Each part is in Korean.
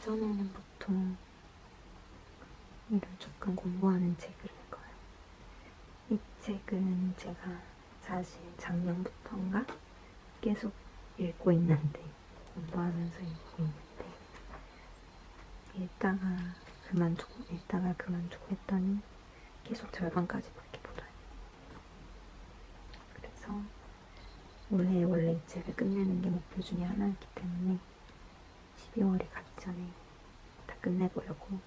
예전에는 보통 일을 조금 공부하는 책을 읽어요. 이 책은 제가 사실 작년부터인가 계속 읽고 있는데 공부하면서 읽고 있는데 읽다가 그만두고 읽다가 그만두고 했더니 계속 절반까지밖에 못 와요. 그래서 올해 원래 이 책을 끝내는 게 목표 중에 하나였기 때문에 12월이 가기 전에 다 끝내보려고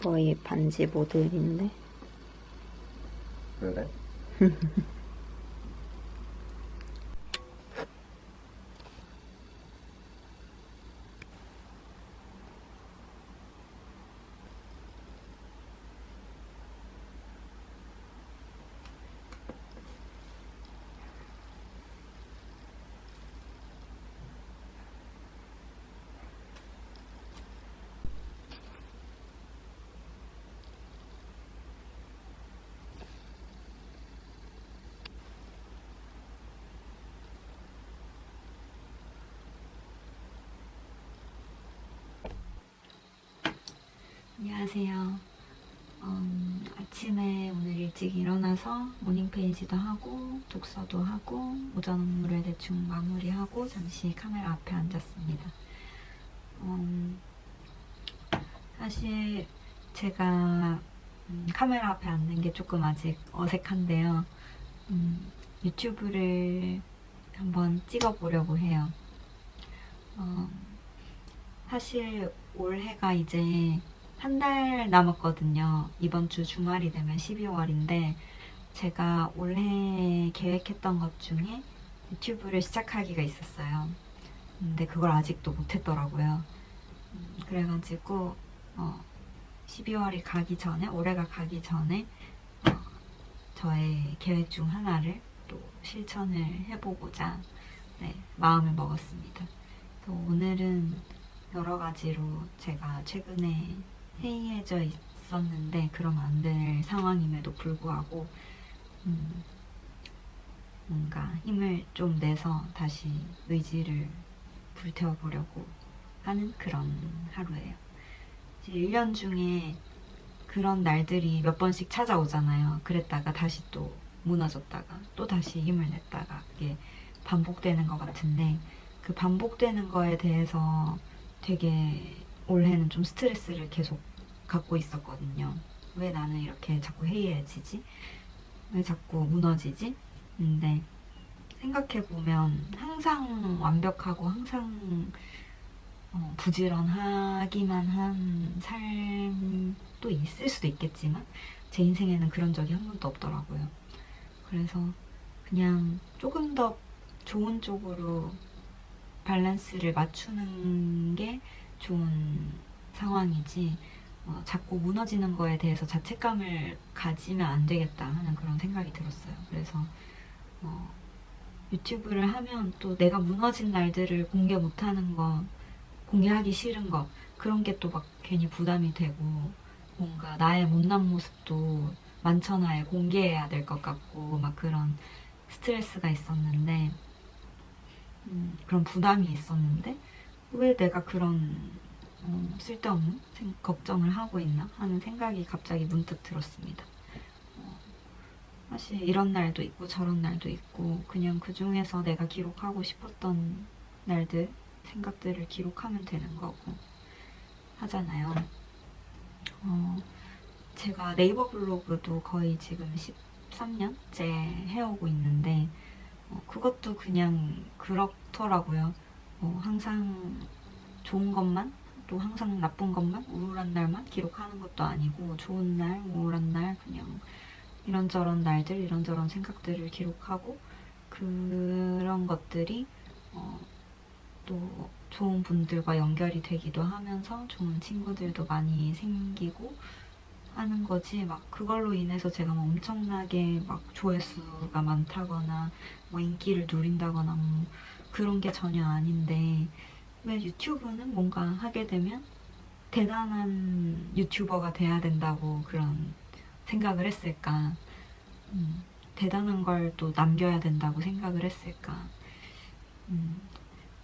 거의 반지 모델인데 그래? 안녕하세요. 음, 아침에 오늘 일찍 일어나서 모닝 페이지도 하고 독서도 하고 오전 업무를 대충 마무리하고 잠시 카메라 앞에 앉았습니다. 음, 사실 제가 음, 카메라 앞에 앉는 게 조금 아직 어색한데요. 음, 유튜브를 한번 찍어보려고 해요. 어, 사실 올해가 이제 한 달 남았거든요. 이번 주 주말이 되면 12월인데 제가 올해 계획했던 것 중에 유튜브를 시작하기가 있었어요. 근데 그걸 아직도 못했더라고요. 음, 그래가지고 어, 12월이 가기 전에 올해가 가기 전에 어, 저의 계획 중 하나를 또 실천을 해보고자 네, 마음을 먹었습니다. 오늘은 여러 가지로 제가 최근에 해이해져 있었는데 그러면 안 될 상황임에도 불구하고 음, 뭔가 힘을 좀 내서 다시 의지를 불태워보려고 하는 그런 하루예요. 1년 중에 그런 날들이 몇 번씩 찾아오잖아요. 그랬다가 다시 또 무너졌다가 또 다시 힘을 냈다가 이게 반복되는 것 같은데 그 반복되는 거에 대해서 되게 올해는 좀 스트레스를 계속 갖고 있었거든요. 왜 나는 이렇게 자꾸 해이해지지? 왜 자꾸 무너지지? 근데 생각해보면 항상 완벽하고 항상 어, 부지런하기만 한 삶도 있을 수도 있겠지만 제 인생에는 그런 적이 한 번도 없더라고요. 그래서 그냥 조금 더 좋은 쪽으로 밸런스를 맞추는 게 좋은 상황이지 어, 자꾸 무너지는 거에 대해서 자책감을 가지면 안 되겠다 하는 그런 생각이 들었어요. 그래서 어, 유튜브를 하면 또 내가 무너진 날들을 공개 못하는 거 공개하기 싫은 거 그런 게 또 막 괜히 부담이 되고 뭔가 나의 못난 모습도 만천하에 공개해야 될 것 같고 막 그런 스트레스가 있었는데 음, 그런 부담이 있었는데 왜 내가 그런 어, 쓸데없는 생- 걱정을 하고 있나 하는 생각이 갑자기 문득 들었습니다. 어, 사실 이런 날도 있고 저런 날도 있고 그냥 그 중에서 내가 기록하고 싶었던 날들 생각들을 기록하면 되는 거고 하잖아요. 어, 제가 네이버 블로그도 거의 지금 13년째 해오고 있는데 어, 그것도 그냥 그렇더라고요. 어, 항상 좋은 것만 또 항상 나쁜 것만 우울한 날만 기록하는 것도 아니고 좋은 날, 우울한 날 그냥 이런저런 날들, 이런저런 생각들을 기록하고 그런 것들이 어, 또 좋은 분들과 연결이 되기도 하면서 좋은 친구들도 많이 생기고 하는 거지. 막 그걸로 인해서 제가 막 엄청나게 막 조회수가 많다거나 뭐 인기를 누린다거나 뭐 그런 게 전혀 아닌데 왜 유튜브는 뭔가 하게 되면 대단한 유튜버가 돼야 된다고 그런 생각을 했을까? 음, 대단한 걸 또 남겨야 된다고 생각을 했을까? 음,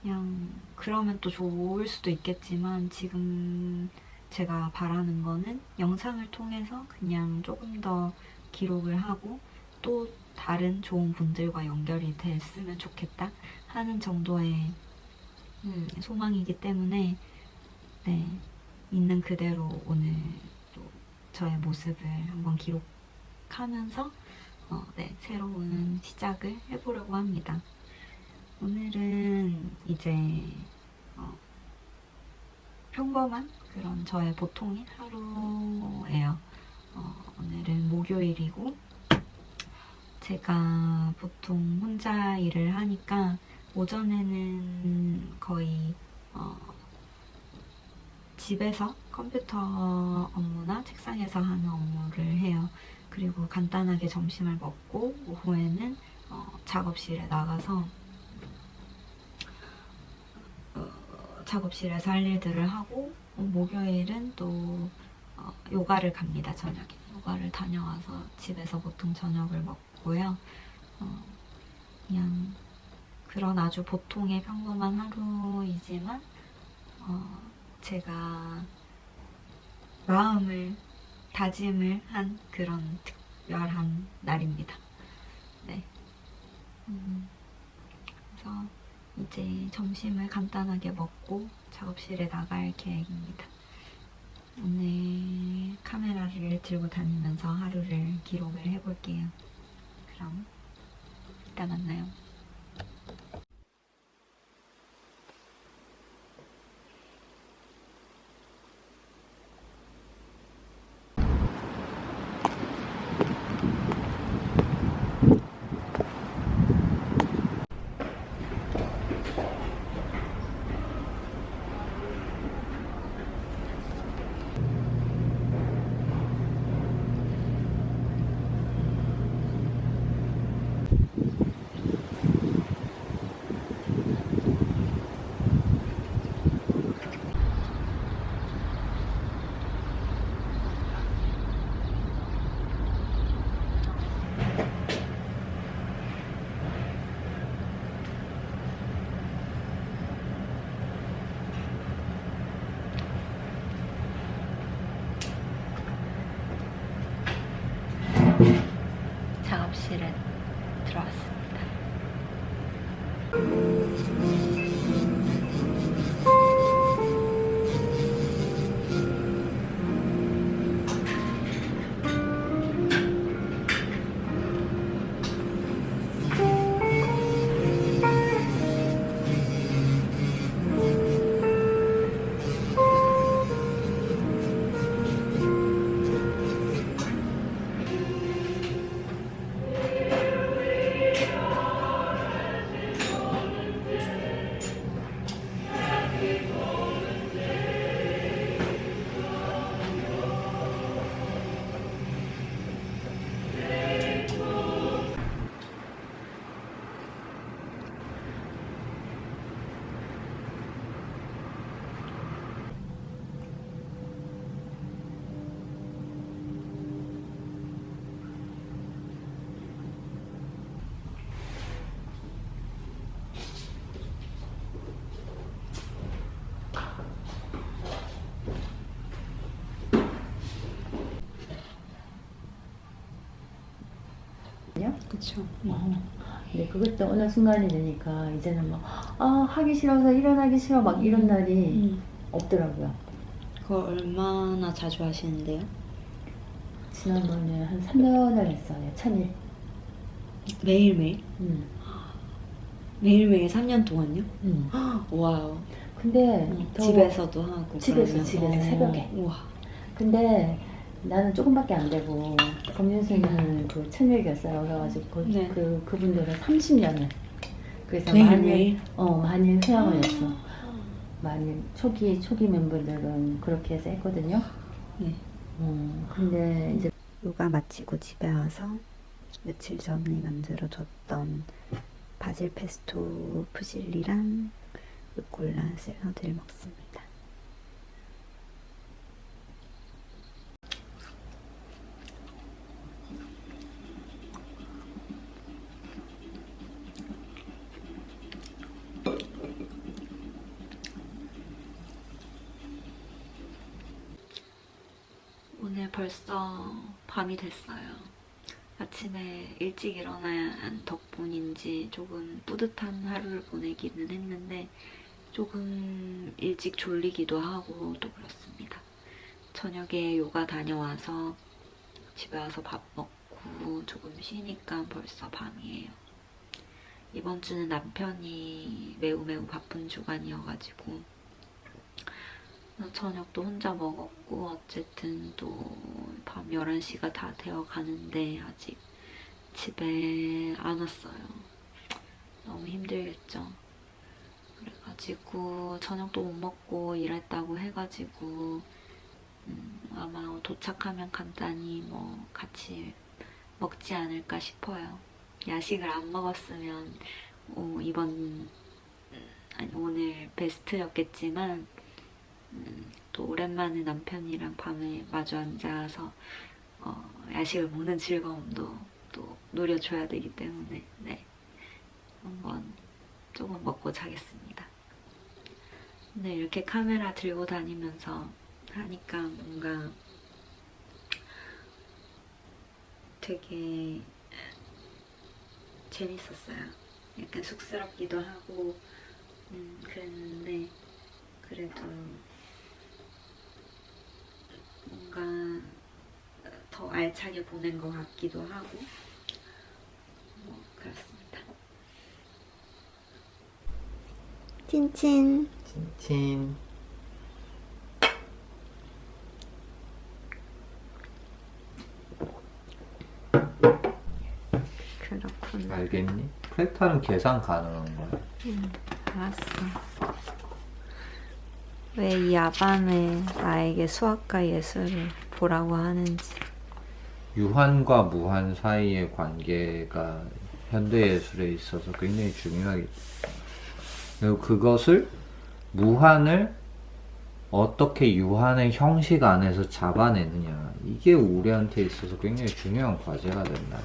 그냥 그러면 또 좋을 수도 있겠지만 지금 제가 바라는 거는 영상을 통해서 그냥 조금 더 기록을 하고 또 다른 좋은 분들과 연결이 됐으면 좋겠다 하는 정도의 음, 소망이기 때문에 네, 있는 그대로 오늘 또 저의 모습을 한번 기록하면서 어, 네, 새로운 시작을 해보려고 합니다. 오늘은 이제 어, 평범한 그런 저의 보통의 하루예요. 어, 오늘은 목요일이고 제가 보통 혼자 일을 하니까 오전에는 거의 어, 집에서 컴퓨터 업무나 책상에서 하는 업무를 해요. 그리고 간단하게 점심을 먹고 오후에는 어, 작업실에 나가서 어, 작업실에서 할 일들을 하고 어, 목요일은 또 어, 요가를 갑니다 저녁에 요가를 다녀와서 집에서 보통 저녁을 먹고요 어, 그냥 그런 아주 보통의 평범한 하루이지만 어, 제가 마음을 다짐을 한 그런 특별한 날입니다. 네. 음, 그래서 이제 점심을 간단하게 먹고 작업실에 나갈 계획입니다. 오늘 카메라를 들고 다니면서 하루를 기록을 해볼게요. 그럼 이따 만나요. 그쵸. 근데 그것도 어느 순간이 되니까 이제는 막, 아, 하기 싫어서 일어나기 싫어 막 이런 날이 음. 없더라고요. 그거 얼마나 자주 하시는데요? 지난번에 한 3년을 했어요. 천일. 매일매일? 음. 매일매일 3년 동안요? 음. 와우. 근데 더- 집에서도 하고 집에서, 그러면? 집에서 어. 새벽에. 우와. 근데 나는 조금밖에 안 되고 법률생은 그 천일이었어요. 그래가지고 그, 네. 그 그분들은 30년을 그래서 매일매일? 많이 어 많이 회원을 했어. 많이 초기 초기 멤버들은 그렇게 해서 했거든요. 네. 음, 근데 이제 요가 마치고 집에 와서 며칠 전에 만들어줬던 바질 페스토 푸실리랑 루꼴라 샐러드를 먹습니다. 오늘 벌써 밤이 됐어요. 아침에 일찍 일어나야 한 덕분인지 조금 뿌듯한 하루를 보내기는 했는데 조금 일찍 졸리기도 하고 또 그렇습니다. 저녁에 요가 다녀와서 집에 와서 밥 먹고 조금 쉬니까 벌써 밤이에요. 이번 주는 남편이 매우 매우 바쁜 주간이어가지고 저녁도 혼자 먹었고 어쨌든 또 밤 11시가 다 되어 가는데 아직 집에 안 왔어요. 너무 힘들겠죠. 그래가지고 저녁도 못 먹고 일했다고 해가지고 음, 아마 도착하면 간단히 뭐 같이 먹지 않을까 싶어요. 야식을 안 먹었으면 어, 이번 음, 아니 오늘 베스트였겠지만 음, 또 오랜만에 남편이랑 밤에 마주 앉아서 어, 야식을 먹는 즐거움도 또 누려줘야 되기 때문에 네 한번 조금 먹고 자겠습니다. 근데 이렇게 카메라 들고 다니면서 하니까 뭔가 되게 재밌었어요. 약간 쑥스럽기도 하고 음, 그랬는데 그래도 뭔가 더 알차게 보낸 것 같기도 하고 뭐 그렇습니다. 찐찐 찐친 그렇군. 알겠니? 프렉탈은 계산 가능한 거야. 응, 알았어. 왜 이 야밤에 나에게 수학과 예술을 보라고 하는지. 유한과 무한 사이의 관계가 현대 예술에 있어서 굉장히 중요하겠죠. 그리고 그것을 무한을 어떻게 유한의 형식 안에서 잡아내느냐 이게 우리한테 있어서 굉장히 중요한 과제가 된다.